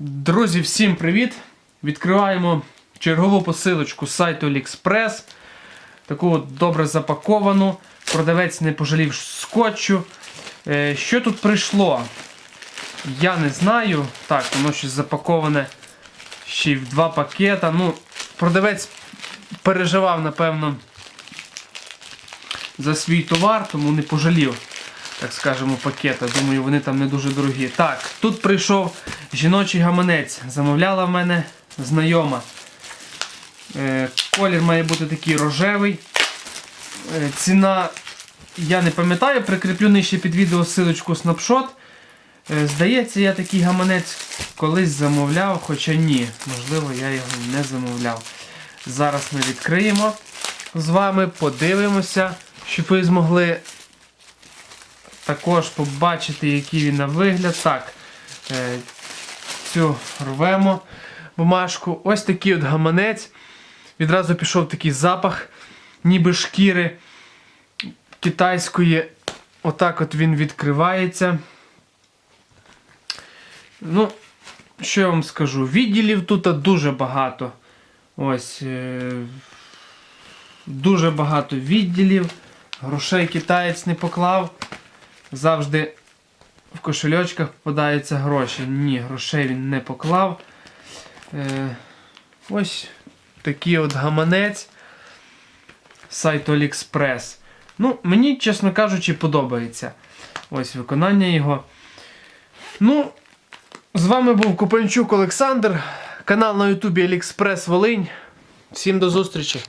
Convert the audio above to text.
Друзі, всім привіт! Відкриваємо чергову посилочку з сайту AliExpress. Таку добре запаковану. Продавець не пожалів скотчу. Е, Що тут прийшло? Я не знаю. Так, воно щось запаковане ще й в два пакета. Ну, продавець переживав, напевно, за свій товар, тому не пожалів, так скажемо, пакета. Думаю, вони там не дуже дорогі. Так, тут прийшов жіночий гаманець. Замовляла в мене знайома. Е, колір має бути такий рожевий. Е, ціна, я не пам'ятаю, прикріплю нижче під відео ссылочку снапшот. Е, Здається, я такий гаманець колись замовляв, хоча ні, можливо, я його не замовляв. Зараз ми відкриємо з вами, подивимося, щоб ви змогли також побачити, який він на вигляд. Так, е, цю рвемо бумажку. Ось такий от гаманець. Відразу пішов такий запах, ніби шкіри китайської. Отак от він відкривається. Ну, що я вам скажу? Відділів тут дуже багато. Ось. Е- дуже багато відділів. Грошей китаєць не поклав. Завжди в кошельочках попадаються гроші. Ні, грошей він не поклав. Е- ось такий от гаманець з сайту AliExpress. Ну, мені, чесно кажучи, подобається. Ось виконання його. Ну, з вами був Купенчук Олександр, канал на Ютубі AliExpress Волинь. Всім до зустрічі!